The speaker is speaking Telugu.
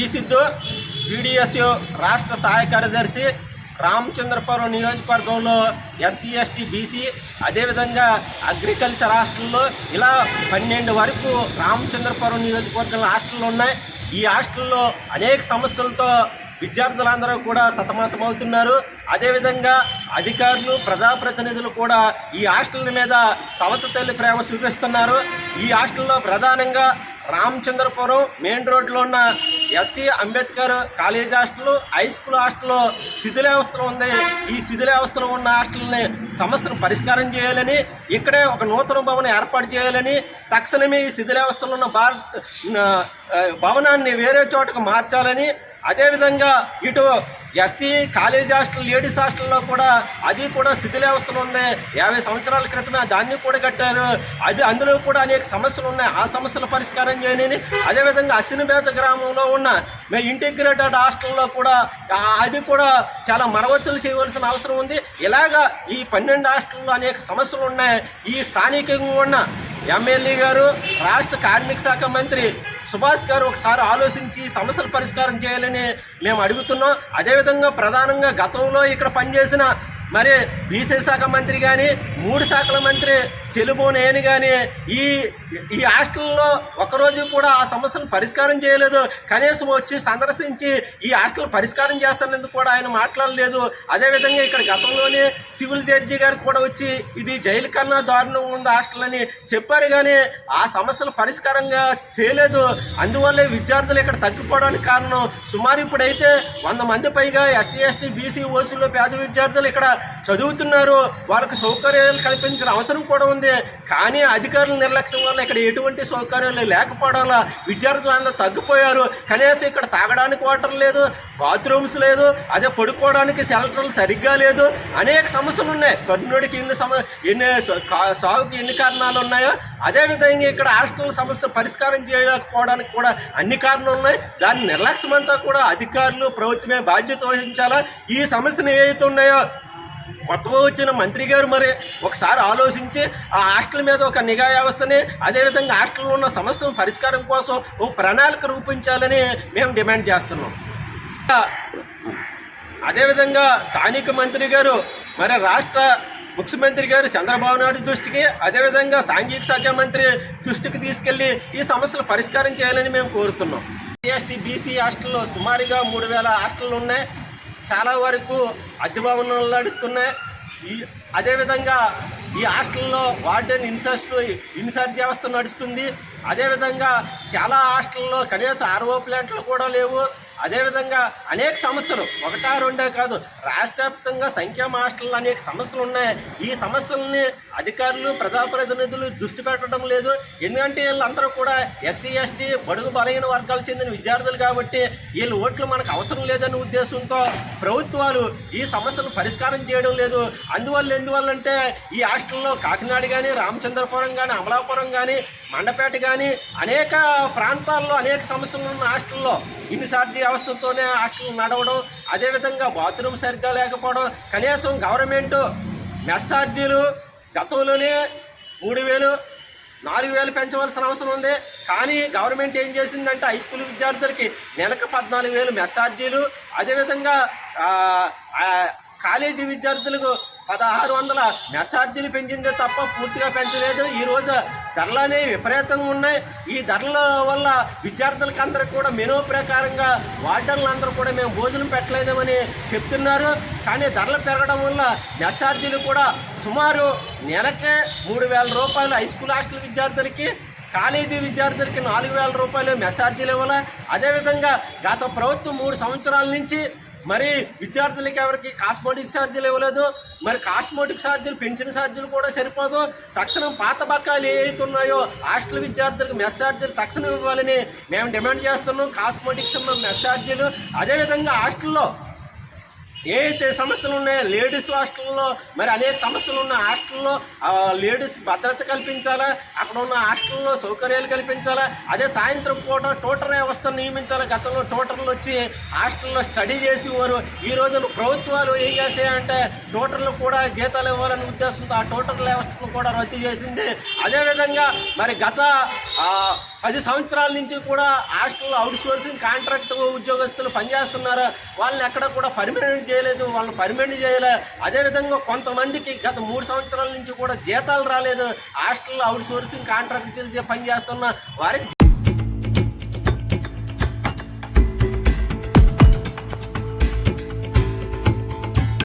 ఈ సిద్ధు బీడీఎస్యు రాష్ట్ర సహాయ కార్యదర్శి రామచంద్రపురం నియోజకవర్గంలో ఎస్సీ ఎస్టీ బీసీ అదేవిధంగా అగ్రికల్చర్ హాస్టల్లో ఇలా పన్నెండు వరకు రామచంద్రపురం నియోజకవర్గంలో హాస్టళ్ళు ఉన్నాయి. ఈ హాస్టల్లో అనేక సమస్యలతో విద్యార్థులందరూ కూడా సతమతమవుతున్నారు. అదేవిధంగా అధికారులు ప్రజాప్రతినిధులు కూడా ఈ హాస్టల్ మీద సవత తల్లి ప్రేమ చూపిస్తున్నారు. ఈ హాస్టల్లో ప్రధానంగా రామచంద్రపురం మెయిన్ రోడ్లో ఉన్న SC Ambedkar college hostel high school hostel వ్యవస్థలు ఉంది. ఈ శిథిలావస్థలో ఉన్న హాస్టల్ని సమస్యను పరిష్కారం చేయాలని ఇక్కడే ఒక నూతన భవనం ఏర్పాటు చేయాలని తక్షణమే ఈ శిథిలావస్థలో ఉన్న భారత్ భవనాన్ని వేరే చోటకు మార్చాలని అదేవిధంగా ఇటు ఎస్సీ కాలేజ్ హాస్టల్ లేడీస్ హాస్టల్లో కూడా అది కూడా శిథిలావస్థలు ఉంది యాభై సంవత్సరాల క్రితమే దాన్ని కూడా కట్టారు. అది అందులో కూడా అనేక సమస్యలు ఉన్నాయి. ఆ సమస్యల పరిష్కారం చేయని అదేవిధంగా అసినబేత గ్రామంలో ఉన్న మే ఇంటిగ్రేటెడ్ హాస్టల్లో కూడా అది కూడా చాలా మరవత్తులు చేయవలసిన అవసరం ఉంది. ఇలాగా ఈ పన్నెండు హాస్టల్లో అనేక సమస్యలు ఉన్నాయి. ఈ స్థానికంగా ఉన్న ఎమ్మెల్యే గారు రాష్ట్ర కార్మిక శాఖ మంత్రి సుభాష్ గారు ఒకసారి ఆలోచించి సమస్యలు సమస్యల పరిష్కారం చేయాలని మేము అడుగుతున్నాం. అదేవిధంగా ప్రధానంగా గతంలో ఇక్కడ పనిచేసిన మరి బీసీ శాఖ మంత్రి కానీ మూడు శాఖల మంత్రి చెలుబోనేని కానీ ఈ ఈ హాస్టల్లో ఒకరోజు కూడా ఆ సమస్యను పరిష్కారం చేయలేదు. కనీసం వచ్చి సందర్శించి ఈ హాస్టల్ పరిష్కారం చేస్తున్నందుకు కూడా ఆయన మాట్లాడలేదు. అదేవిధంగా ఇక్కడ గతంలోనే సివిల్ జడ్జి గారు కూడా వచ్చి ఇది జైలు కన్నా దారుణం ఉంది హాస్టల్ అని చెప్పారు కానీ ఆ సమస్యలు పరిష్కారంగా చేయలేదు. అందువల్లే విద్యార్థులు ఇక్కడ తగ్గిపోవడానికి కారణం. సుమారు ఇప్పుడైతే వంద మంది పైగా ఎస్సీ ఎస్టీ బీసీ ఓసీలో పేద విద్యార్థులు ఇక్కడ చదువుతున్నారు వాళ్ళకి సౌకర్యాలు కల్పించిన అవసరం కూడా ఉంది. కానీ అధికారుల నిర్లక్ష్యం వల్ల ఇక్కడ ఎటువంటి సౌకర్యాలు లేకపోవడం వల్ల విద్యార్థులు అందరూ తగ్గిపోయారు. కనీసం ఇక్కడ తాగడానికి వాటర్ లేదు బాత్రూమ్స్ లేదు అదే పడుకోవడానికి షెల్టర్లు సరిగ్గా లేదు. అనేక సమస్యలు ఉన్నాయి. కర్ణుడికి ఎన్ని సమ ఎన్ని సాగుకి ఎన్ని కారణాలు ఉన్నాయో అదేవిధంగా ఇక్కడ హాస్టల్ సమస్య పరిష్కారం చేయకపోవడానికి కూడా అన్ని కారణాలు ఉన్నాయి. దాని నిర్లక్ష్యం అంతా కూడా అధికారులు ప్రభుత్వమే బాధ్యత వహించాలా? ఈ సమస్యలు ఏవైతే ఉన్నాయో కొత్తగా వచ్చిన మంత్రి గారు మరి ఒకసారి ఆలోచించి ఆ హాస్టల్ మీద ఒక నిఘా వ్యవస్థని అదేవిధంగా హాస్టల్లో ఉన్న సమస్యల పరిష్కారం కోసం ఒక ప్రణాళిక రూపించాలని మేము డిమాండ్ చేస్తున్నాం. అదేవిధంగా స్థానిక మంత్రి గారు మరి రాష్ట్ర ముఖ్యమంత్రి గారు చంద్రబాబు నాయుడు దృష్టికి అదేవిధంగా సాంఘిక శాఖ మంత్రి దృష్టికి తీసుకెళ్ళి ఈ సమస్యలు పరిష్కారం చేయాలని మేము కోరుతున్నాం. ఎస్టీ బీసీ హాస్టల్లో సుమారుగా మూడు వేల హాస్టళ్ళు ఉన్నాయి. చాలా వరకు అద్దె భవనాలు నడుస్తున్నాయి. ఈ అదేవిధంగా ఈ హాస్టల్లో వార్డెన్ ఇన్సార్జ్ ఇన్సర్ట్ వ్యవస్థ నడుస్తుంది. అదేవిధంగా చాలా హాస్టల్లో కనీసం ఆర్ఓ ప్లాంట్లు కూడా లేవు. అదేవిధంగా అనేక సమస్యలు. ఒకటా రెండే కాదు. రాష్ట్ర వ్యాప్తంగా సంఖ్యా హాస్టల్లో అనేక సమస్యలు ఉన్నాయి. ఈ సమస్యల్ని అధికారులు ప్రజాప్రతినిధులు దృష్టి పెట్టడం లేదు. ఎందుకంటే వీళ్ళందరూ కూడా ఎస్సీ ఎస్టీ బడుగు బలహీన వర్గాలకు చెందిన విద్యార్థులు కాబట్టి వీళ్ళ ఓట్లు మనకు అవసరం లేదనే ఉద్దేశంతో ప్రభుత్వాలు ఈ సమస్యను పరిష్కారం చేయడం లేదు. అందువల్ల ఎందువల్లంటే ఈ హాస్టల్లో కాకినాడ కానీ రామచంద్రపురం కానీ అమలాపురం కానీ మండపేట కానీ అనేక ప్రాంతాల్లో అనేక సమస్యలు ఉన్న హాస్టల్లో ఇన్ని వ్యవస్థతోనే హాస్టల్ నడవడం అదేవిధంగా బాత్రూమ్ సరిగ్గా లేకపోవడం కనీసం గవర్నమెంట్ మెస్ ఛార్జీలు గతంలోనే మూడు వేలు నాలుగు వేలు పెంచవలసిన అవసరం ఉంది. కానీ గవర్నమెంట్ ఏం చేసిందంటే హై స్కూల్ విద్యార్థులకి నెలకు పద్నాలుగు వేలు మెస్ ఛార్జీలు అదేవిధంగా కాలేజీ విద్యార్థులకు పదహారు వందల మెసార్జీలు పెంచిందే తప్ప పూర్తిగా పెంచలేదు. ఈ రోజు ధరలు అనేవి విపరీతంగా ఉన్నాయి. ఈ ధరల వల్ల విద్యార్థులకి అందరికి కూడా మెనూ ప్రకారంగా వార్డర్లు అందరూ కూడా మేము భోజనం పెట్టలేదని చెప్తున్నారు. కానీ ధరలు పెరగడం వల్ల మెసార్జీలు కూడా సుమారు నెలకే మూడు వేల రూపాయలు హై స్కూల్ హాస్టల్ విద్యార్థులకి కాలేజీ విద్యార్థులకి నాలుగు వేల రూపాయలు మెస్సార్జీలు ఇవ్వాలి? అదేవిధంగా గత ప్రభుత్వం మూడు సంవత్సరాల నుంచి మరి విద్యార్థులకి ఎవరికి కాస్మోటిక్ ఛార్జీలు ఇవ్వలేదు. మరి కాస్మోటిక్ ఛార్జీలు పెన్షన్ ఛార్జీలు కూడా సరిపోదు. తక్షణం పాత బకాయిలు ఏవైతున్నాయో హాస్టల్ విద్యార్థులకు మెస్ ఛార్జీలు తక్షణం ఇవ్వాలని మేము డిమాండ్ చేస్తున్నాం. కాస్మోటిక్స్ మెస్ ఛార్జీలు. అదేవిధంగా హాస్టల్లో ఏదైతే సమస్యలు ఉన్నాయో లేడీస్ హాస్టల్లో మరి అనేక సమస్యలు ఉన్న హాస్టల్లో లేడీస్ భద్రత కల్పించాలా? అక్కడ ఉన్న హాస్టల్లో సౌకర్యాలు కల్పించాలా? అదే సాయంత్రం పూట టోటర్ వ్యవస్థ నియమించాలి? గతంలో టోటర్లు వచ్చి హాస్టల్లో స్టడీ చేసేవారు. ఈ రోజున ప్రభుత్వాలు ఏం చేసాయంటే టోటర్లు కూడా జీతాలు ఇవ్వాలనే ఉద్దేశంతో ఆ టోటర్ల వ్యవస్థను కూడా రద్దు చేసింది. అదేవిధంగా మరి గత పది సంవత్సరాల నుంచి కూడా హాస్టల్ అవుట్ సోర్సింగ్ కాంట్రాక్ట్ ఉద్యోగస్తులు పనిచేస్తున్నారు. వాళ్ళని ఎక్కడ కూడా పర్మనెంట్ చేయలేదు వాళ్ళని పర్మనెంట్ చేయలేదు అదేవిధంగా కొంతమందికి గత మూడు సంవత్సరాల నుంచి కూడా జీతాలు రాలేదు. హాస్టల్లో అవుట్ సోర్సింగ్ కాంట్రాక్ట్ పనిచేస్తున్న వారికి